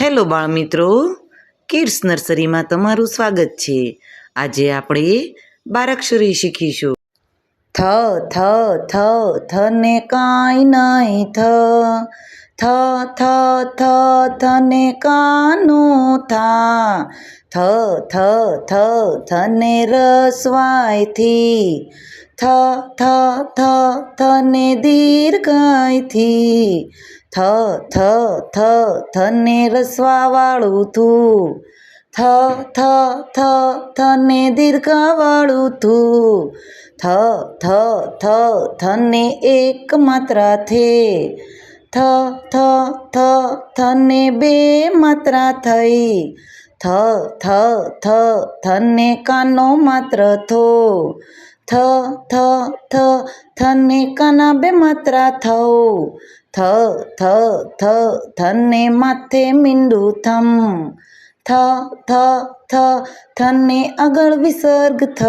Hello બાળમિત્રો, kids નર્સરીમાં તમારું સ્વાગત છે. આજે આપણે બારાક્ષરી શીખીશું. થ થ થ થને કાંઈ નહીં થ. થ થ થ થને કાનું થા. થ થ થ, થને રસવાયથી. થ થ થ, થને દીર્ઘાયથી. થ થ થ થને રસવાવાળું થું થ થ થ થને દીર્ઘવાળું થું થ થ થ થને એક માત્રા થે થ થ થ થને બે માત્રા થઈ થ થ થ થને કાનો માત્ર થો થ થ થ થને કાના બે માત્રા થઉ. થ થ થ થને માથે મીંડુ થમ. થ થ થ થને આગળ વિસર્ગ થ